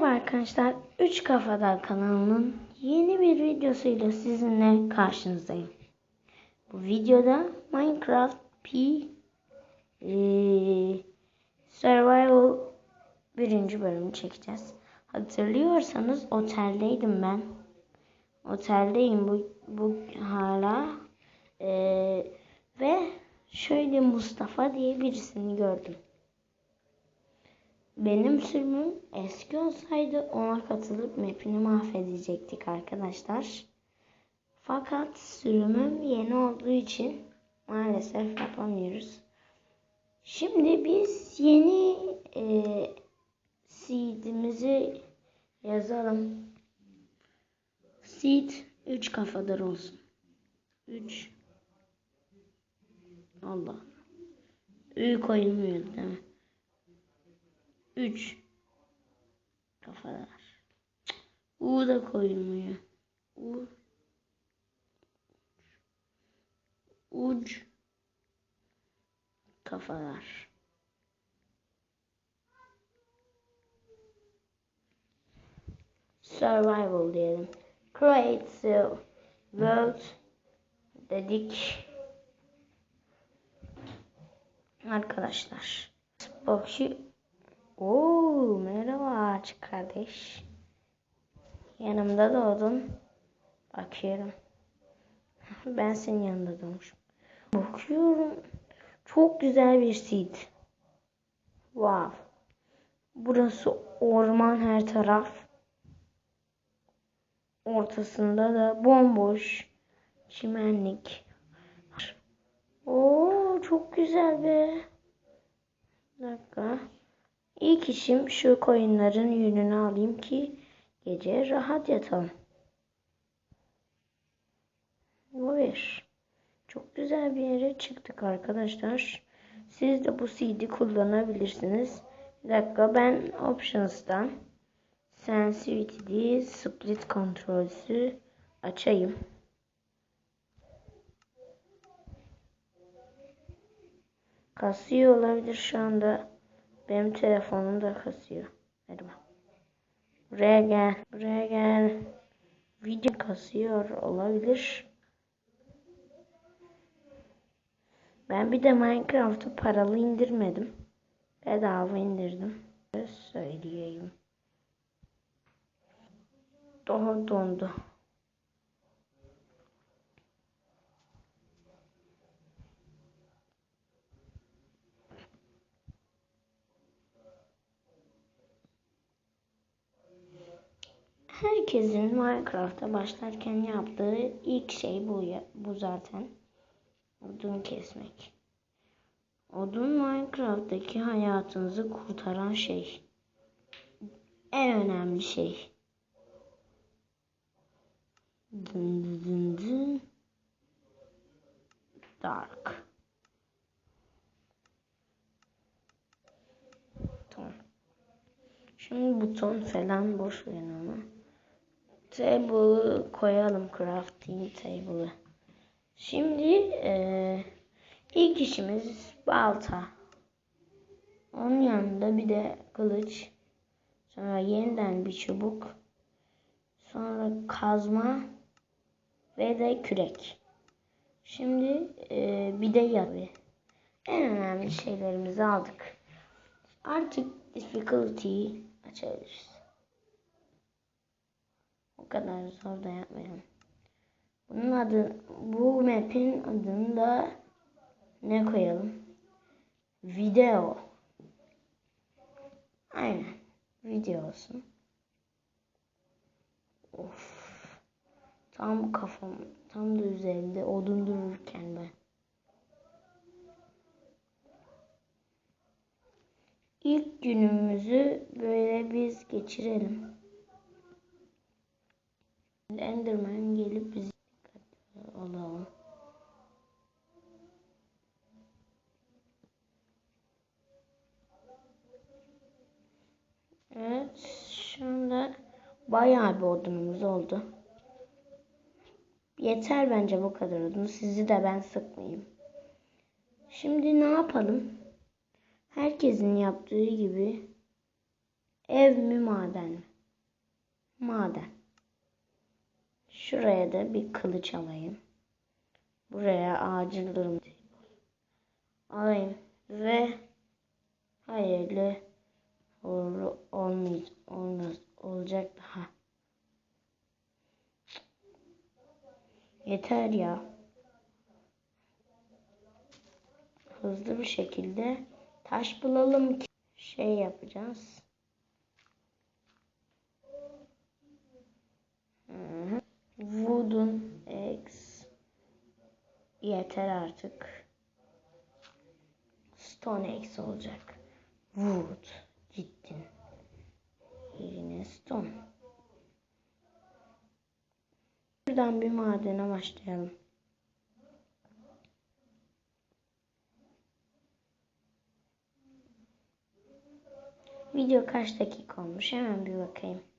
Merhaba arkadaşlar. Üç Kafadan kanalının yeni bir videosuyla sizinle karşınızdayım. Bu videoda Minecraft P eee, Survival birinci bölümü çekeceğiz. Hatırlıyorsanız oteldeydim ben. Oteldeyim bu, bu hala. Eee, ve şöyle Mustafa diye birisini gördüm. Benim sürümüm eski olsaydı ona katılıp map'ini mahvedecektik arkadaşlar. Fakat sürümüm yeni olduğu için maalesef yapamıyoruz. Şimdi biz yeni e, seed'imizi yazalım. Seed 3 kafadar olsun. 3 Allah. Ü koyulmuyor değil mi? 3 kafalar. U da koyulmuyor. U uç kafalar. Survival diyelim. Create the world dedik. Arkadaşlar. Bakıyor. Oo, merhaba ağaç kardeş. Yanımda doğdun. Bakıyorum. Ben senin yanında doğmuşum. Bakıyorum. Çok güzel bir seed. Wow. Burası orman her taraf. Ortasında da bomboş çimenlik. Oo çok güzel be. Bir dakika. İlk işim şu koyunların yününü alayım ki gece rahat yatalım. Bu bir. Çok güzel bir yere çıktık arkadaşlar. Siz de bu CD kullanabilirsiniz. Bir dakika ben Options'tan Sensitivity Split Controls'ü açayım. Kasıyor olabilir şu anda. Benim telefonum da kasıyor. Hadi bak. Buraya gel. Buraya gel. Video kasıyor olabilir. Ben bir de Minecraft'ı paralı indirmedim. Bedava indirdim. Söyleyeyim. Daha dondu. Herkesin Minecraft'a başlarken yaptığı ilk şey bu ya, bu zaten. Odun kesmek. Odun Minecraft'taki hayatınızı kurtaran şey. En önemli şey. Dın dın dın dın. Dark. Tamam. Şimdi buton falan boş verin ama. Table'ı koyalım. Crafting table'ı. Şimdi e, ilk işimiz balta. Onun yanında bir de kılıç. Sonra yeniden bir çubuk. Sonra kazma ve de kürek. Şimdi e, bir de yabi. En önemli şeylerimizi aldık. Artık difficulty'yi açabiliriz. O kadar zor da yapmayalım. Bunun adı, bu map'in adını da ne koyalım? Video. Aynen. Video olsun. Of. Tam kafam, tam da üzerinde odun dururken ben. İlk günümüzü böyle biz geçirelim. Enderman gelip bizi alalım. Evet, şu anda bayağı bir odunumuz oldu. Yeter bence bu kadar odun. Sizi de ben sıkmayayım. Şimdi ne yapalım? Herkesin yaptığı gibi ev mi maden mi? Maden. Şuraya da bir kılıç alayım. Buraya acil durum alayım ve hayırlı uğurlu olmaz, olmaz olacak daha. Yeter ya. Hızlı bir şekilde taş bulalım ki şey yapacağız. Hı hı. Wooden eggs. Yeter artık. Stone eggs olacak. Wood. Gittin. Yerine stone. Buradan bir madene başlayalım. Video kaç dakika olmuş? Hemen bir bakayım.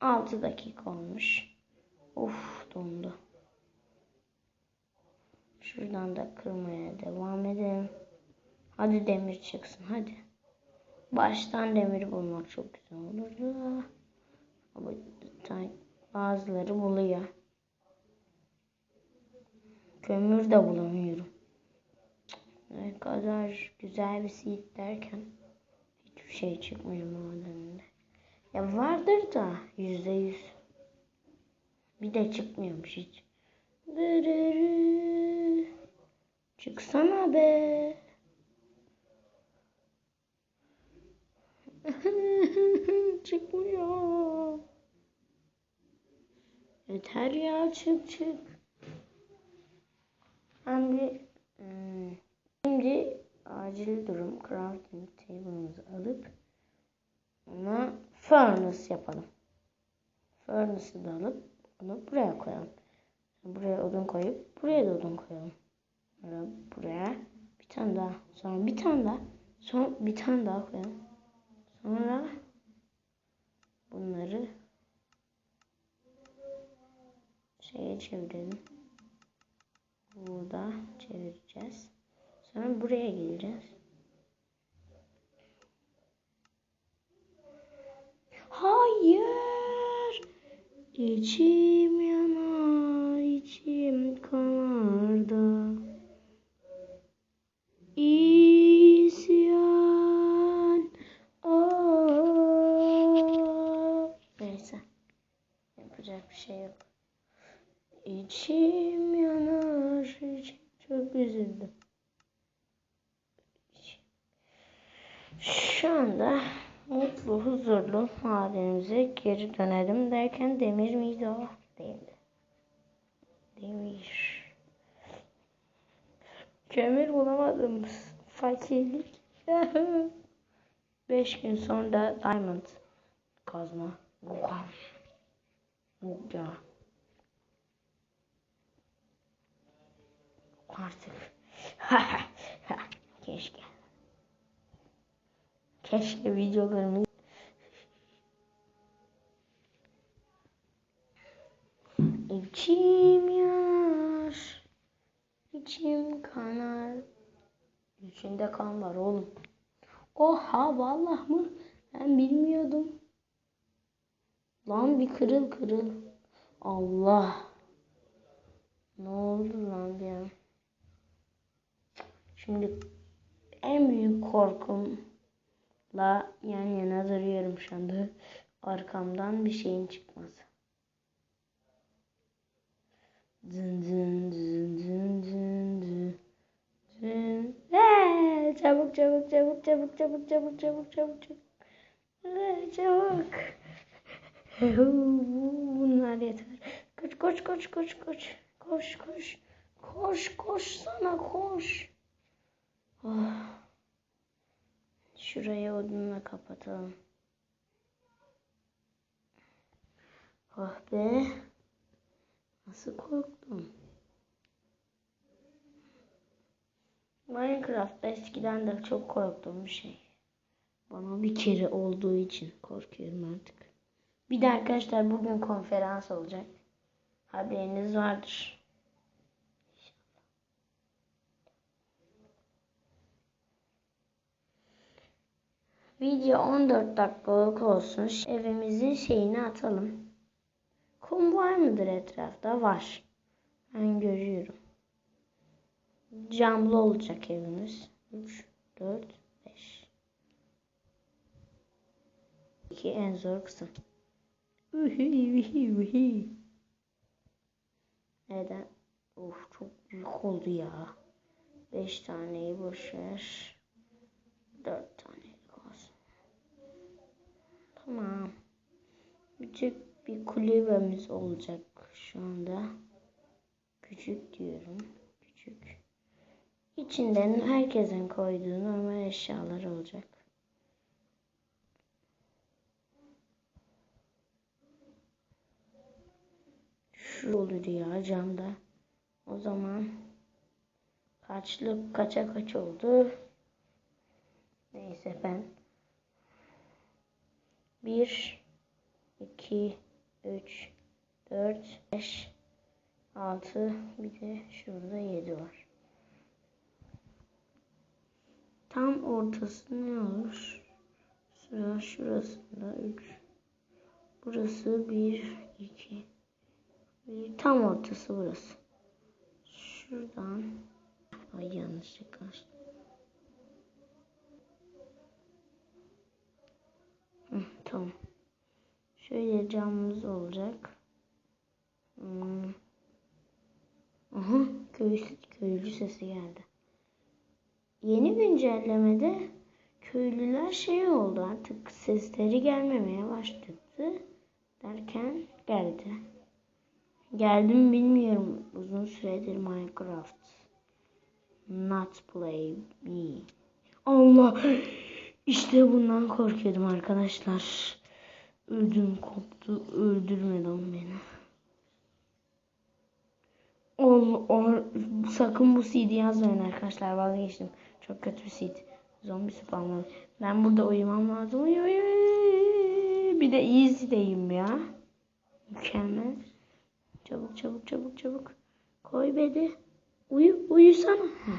6 dakika olmuş. Uf dondu. Şuradan da kırmaya devam edelim. Hadi demir çıksın hadi. Baştan demir bulmak çok güzel olurdu. Ama bazıları buluyor. Kömür de bulamıyorum. Ne kadar güzel bir seed derken hiçbir şey çıkmıyor madeninde. Ya vardır da yüzde yüz. Bir de çıkmıyormuş hiç. Çıksana be. Çıkmıyor. Yeter ya çık çık. Bir hmm, şimdi acil durum crafting table'ımızı alıp ona furnace yapalım. Furnace'ı da alıp onu buraya koyalım. Buraya odun koyup buraya da odun koyalım. Sonra buraya bir tane daha. Sonra bir tane daha. Sonra bir tane daha koyalım. Sonra bunları şeye çevirelim. Burada çevireceğiz. Sonra buraya geleceğiz. Hayır. İçim yanar, içim kanar da. İsyan. Oh. Neyse. Yapacak bir şey yok. İçim yanar, içim çok üzüldüm. Şu anda mutlu, huzurlu halimize geri dönelim derken demir miydi o? Değildi. Demir. Kömür bulamadım. Fakirlik. Beş gün sonra diamond kazma. Oha. Ya. Artık. Keşke. Keşke videolarımı İçim yanar. İçim kanar. İçinde kan var oğlum. Oha vallahi mı? Ben bilmiyordum. Lan bir kırıl kırıl. Allah. Ne oldu lan bir? Şimdi en büyük korkumla yan yana duruyorum şu anda. Arkamdan bir şeyin çıkması. Dın dın dın dın dın dın. dın. Ee, çabuk çabuk çabuk çabuk çabuk çabuk çabuk çabuk çabuk. Ee, çabuk. Bunlar yeter. Koş koş koş koş koş. Koş koş. Koş koş sana koş. Oh. Şurayı odunla kapatalım. Oh be. Nasıl korktum. Minecraft eskiden de çok korktuğum bir şey. Bana bir kere olduğu için korkuyorum artık. Bir de arkadaşlar bugün konferans olacak. Haberiniz vardır. Video 14 dakikalık olsun. Evimizin şeyini atalım. Kum var mıdır etrafta? Var. Ben görüyorum. Camlı olacak evimiz. 3, 4, 5. 2 en zor kısım. Neden? Of çok büyük oldu ya. 5 taneyi boş ver. 4 tanelik olsun. Tamam. Küçük bir kulübemiz olacak şu anda. Küçük diyorum. Küçük. İçinden herkesin koyduğu normal eşyalar olacak. Şu olur ya camda. O zaman kaçlık kaça kaç oldu? Neyse ben 1 2 3 4 5 6 bir de şurada 7 var. Tam ortası ne olur? Sıra şurasında 3 Burası 1 2 bir tam ortası burası. Şuradan ay yanlışlıkla açtım. Tamam. Şöyle camımız olacak. Hmm. Aha, köy, köylü sesi geldi. Yeni güncellemede köylüler şey oldu artık sesleri gelmemeye başladı derken geldi. Geldim bilmiyorum uzun süredir Minecraft. Not play me. Allah işte bundan korkuyordum arkadaşlar. Ödüm koptu. Öldürme lan beni. Allah, Allah, sakın bu CD yazmayın arkadaşlar. Vazgeçtim. Çok kötü bir CD. Zombi spamladı. Ben burada uyumam lazım. Uy, uy, uy. Bir de easy'deyim ya. Mükemmel. Çabuk çabuk çabuk çabuk. Koy beni. Uyu uyusana. Hı.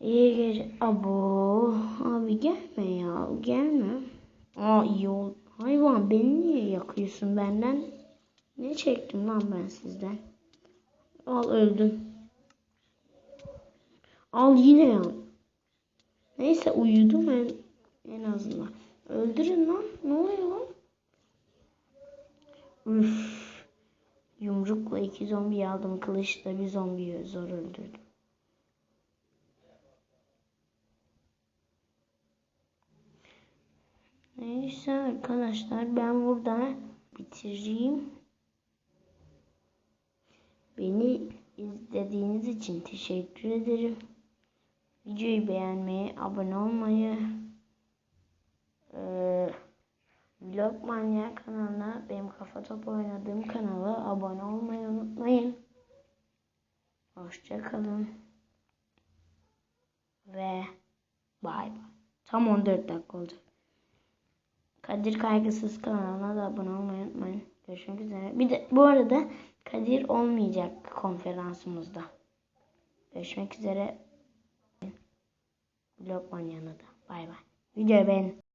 İyi gece. Abo. Abi gelme ya. Gelme. Aa iyi oldu. Hayvan beni niye yakıyorsun benden? Ne çektim lan ben sizden? Al öldüm. Al yine ya. Neyse uyudum en, en azından. Öldürün lan. Ne oluyor lan? Üf. Yumrukla iki zombi aldım. Kılıçla bir zombiyi zor öldürdüm. Neyse arkadaşlar ben burada bitireyim. Beni izlediğiniz için teşekkür ederim. Videoyu beğenmeyi, abone olmayı, eee Vlog Manyak kanalına, benim kafa topu oynadığım kanala abone olmayı unutmayın. Hoşçakalın. Ve bay bay. Tam 14 dakika olacak. Kadir Kaygısız kanalına da abone olmayı unutmayın. Görüşmek üzere. Bir de bu arada Kadir olmayacak konferansımızda. Görüşmek üzere. Vlog Manya'na da. Bay bay. Videoyu beğenin.